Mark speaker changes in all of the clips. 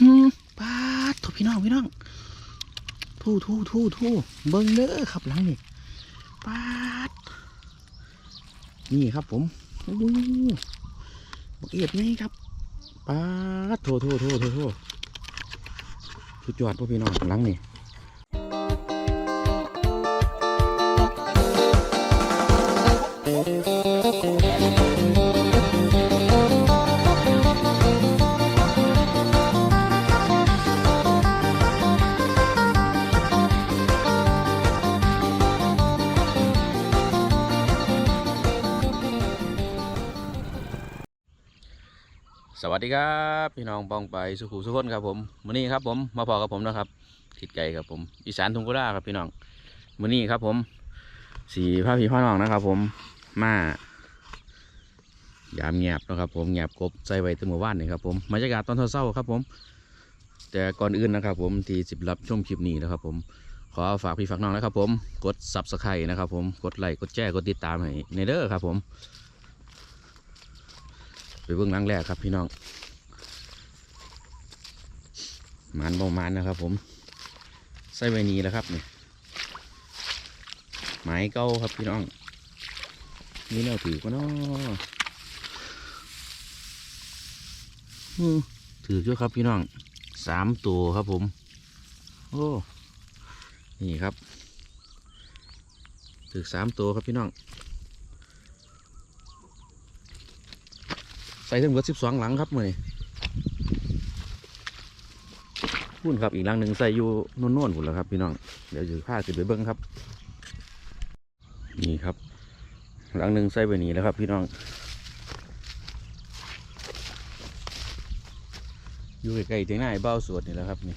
Speaker 1: อืมปาดโถพี่น้องพี่น้องทู่ทู่ทู่ทู่เบิ้งเด้อครับหลังนี่ปาดนี่ครับผมอู้บักเอียดนี่ครับปาดโถโถโถโถโถสุดยอดพ่อพี่น้องหลังนี่ วัสดีครับพี่น้องปองไปสุขุสุขนครับผมมื้อนี้ครับผมมาพอกับผมนะครับทิดไก่ครับผมอีสานทุ่งกุลาครับพี่น้องมื้อนี้ครับผมสีพระพี่พ่อน้องนะครับ ผมมายามเงียบนะครับผมเงียบกบใส่ไว้ตั้งเมื่อวานนี่ครับผมบรรยากาศตอนเช้าครับผม แต่ก่อนอื่นนะครับ ผมที่สิบรับชมคลิปนี้นะครับ ผมขอฝากพี่ฝากน้องนะครับ ผมกดซับสไครต์นะครับ ผมกดไลค์กดแชร์กดติดตามให้ในเด้อครับ ผม ไปเบื้องหลังแรกครับพี่น้องมันบ่หมันนะครับ ผมใส่ใบนี้แล้วครับเนี่หมายเก้าครับพี่น้องนี่แนวถือก็นาะอืมถือเยอะครับพี่น้องสามตัวครับผม โอ้นี่ครับถือสามตัวครับพี่น้อง ใส่ทั้งหมดสิบสองหลังครับมือนี้พุ่นครับอีกหลังหนึ่งใส่อยู่โน่นๆพุ่นแล้วครับพี่น้องเดี๋ยวจะพาขึ้นไปเบิ้งครับ นี่ครับ หลังหนึ่งใส่ไปนี่แล้วครับ พี่น้องอยู่ใกล้ๆที่หน้าเบ้าสวดนี่แล้วครับนี่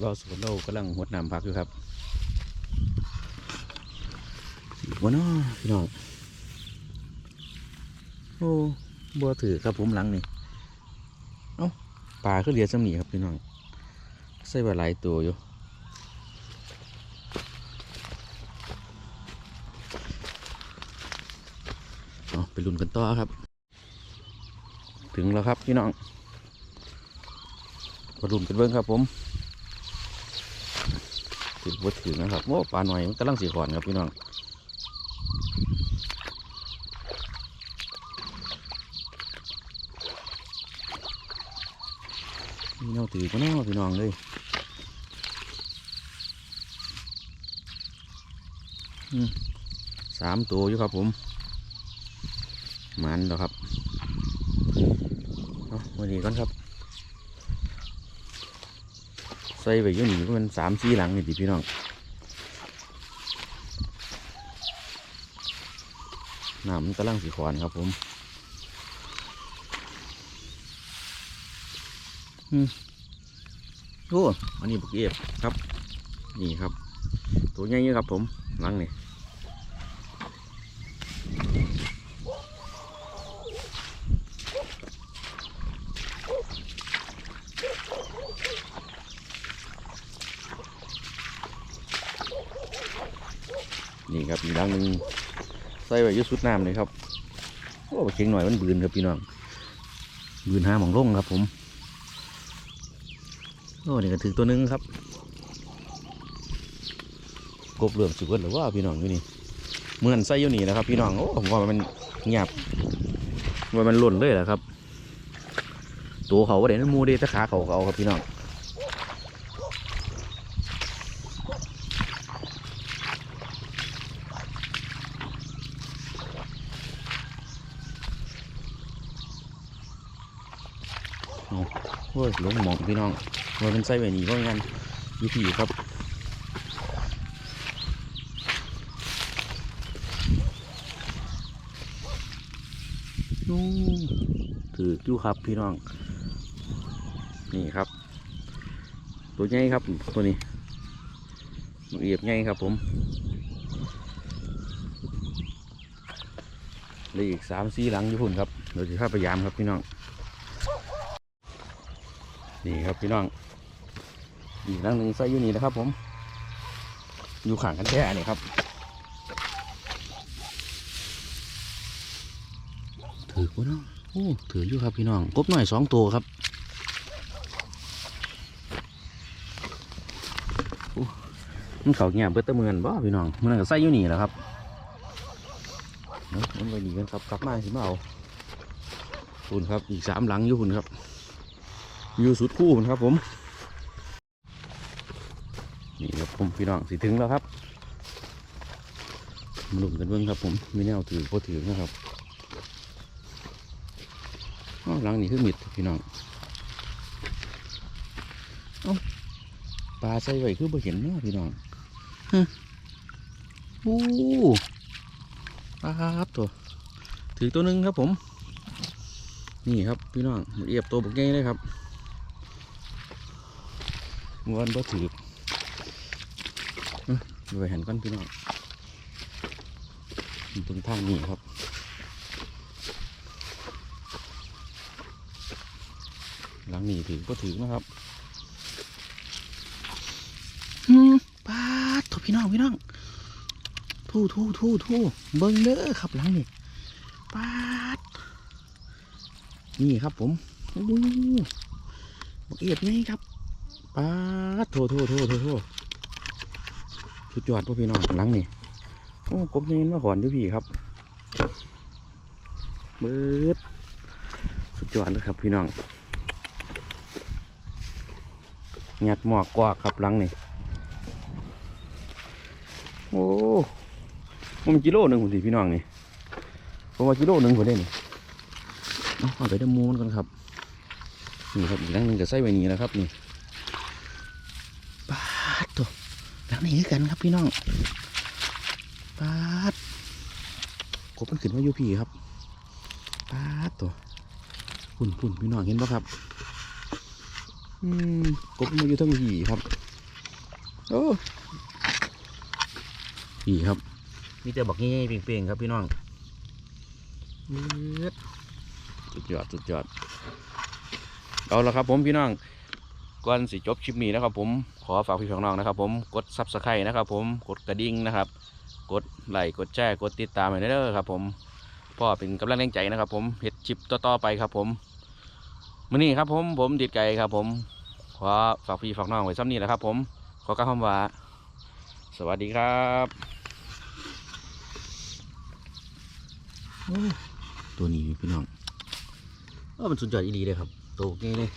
Speaker 1: เบ้าสวดเรากำลังหดน้ำพักอยู่ครับวันน้อพี่น้องโอ้ บัวถือครับผมหลังนี่เอ้าปลาก็เรียสำนีครับพี่น้องใส่ปลาหลายตัวอยู่เอาไปลุ้นกันต่อครับ ถึงแล้วครับพี่น้องมาลุ้นกันเบิ้งครับผมถึงบัถึงนะครับโอ้ปลาหน่อยมันกำลังสีขอนครับพี่น้อง เราถือก็น่พี่น้องเลยสามตัวอยู่ครับผมมันแล้วครับเอาวันนี้ก่อนครับ ใส่ไปอยู่นี่ก็เป็นสามสี่หลังนี่ดิพี่น้องน้ำมันกำลังสีขวานครับผม โอ้อันนี้บุกเอฟครับ นี่ครับ ตัวใหญ่ๆครับผมหลังนี่นี่ครับอีกลังหนึ่งใส่ไว้ยุสุดน้ำเลยครับโอ้เชียงหน่อยมันบืนครับพี่น้องบืนห้าหมองร่งครับผม อ้นี่ก็ถึงตัวนึงครับกบเหลือมสุดหรือว่าพี่น้องอยู่นี่เหมือนไส้อยู่นี่นะครับ พี่น้องโอ้ผมว่ามันเงียบว่ามันหล่นเลยแหละครับ ตัวเขาว่าเดี๋ยวนั้นมูเดแตะขาเขาเขาครับพี่น้องโอ้ยหลงหมองพี่น้อง ว่าเป็นไส้แบบนี้ก็งั้นวิธีครับนู่ถืออยู่ครับพี่น้อง นี่ครับ ตัวใหญ่ครับตัวนี้มันเอียบใหญ่ครับผมเลืออีกสามสี่หลังอยู่พุ่นครับเดี๋ยวจะพาพยายามครับพี่น้อง นี่ครับพี่น้อง อีกลังหนึ่งใส่อยู่นี่นะครับ ผม อยู่ขังกันแค่นี่ครับ ถือกูน้องโอ้ถืออยู่ครับพี่น้องกบหน่อยสองตัวครับมันเขาเงียบเบิดตะเมือนบ่พี่น้องมันก็ใส่อยู่นี่แหละครับมันไปหนีกันครับกลับมาสิมาเอาหุ่นครับอีกสามหลังอยู่หุ่นครับอยู่สุดคู่มันครับผม พี่น้องสิถึงแล้วครับมาลุ้นกันเบิ่งครับผมมีแนวถือพอถือนะครับอ้าวหลังนี้คือมิดพี่น้องเอ้าปลาใส่ไว้คือบ่เห็นเนาะพี่น้องโอ้ปลาครับตัว ถือตัวหนึ่งครับผม นี่ครับพี่น้องเอียบตัวบุกใหญ่เลยครับมวนบ่ถือ เอ้ยดูเห็นกันพี่น้องอยู่ตรงทางนี้ครับหลังนี้ถือก็ถือนะครับอืมปาตัวพี่น้องพี่น้องทู่ทู่ทู่ทู่เบิ้งเด้อครับหลังนี่ปาดนี่ครับผมโอ้โหบักเอียดนี่ครับปาดโถโถโถโถโถ สุดยอดพ่อพี่น้องหลังนี่โอ้กบนี่มาขอนด้วยพี่ครับเบิดสุดยอดเลยครับพี่น้องงัดหมอกกวากครับหลังนี่โอ้มันกิโลหนึ่งผมสิพี่น้องนี่ผมว่ากิโลหนึ่งผมได้นี่เอาเอาไปดมูมันกันครับนี่ครับอีกหลังหนึ่งก็ใส่ไว้นี่แหล้วครับนี่ปาดตัวหลัง นี้คือกันครับพี่น้องปาดกบมันขึ้นมาอยู่พี่ครับปาดตัวพุ่นพุ่นพี่น้องเห็นปะครับ อืมกบมันมาอยู่ทั้งพี่ครับ โอ้พี่ครับ มีแต่บอกงี้เปลี่ยงๆครับพี่น้องเลือดสุดยอดสุดยอด เอาละครับผมพี่น้อง ก่อนสิจบคลิปนี้นะครับผมขอฝากพี่น้องนะครับ ผมกดซับสไครต์นะครับ ผมกดกระดิ่งนะครับ กดไลค์กดแชร์กดติดตามให้เด้อครับ ผมพ่อเป็นกำลังแรงใจนะครับ ผมเห็ดชิปต่อๆไปครับ ผมมื้อนี้ครับ ผมผมติดไก่ครับ ผมขอฝากพี่ฝากน้องไว้ซ้ำนี้แหละครับ ผมขอกล่าวคำว่าสวัสดีครับโอ้ตัวนี้พี่น้องเออมันสุดยอดอีหลีเลยครับตัวนี้เลย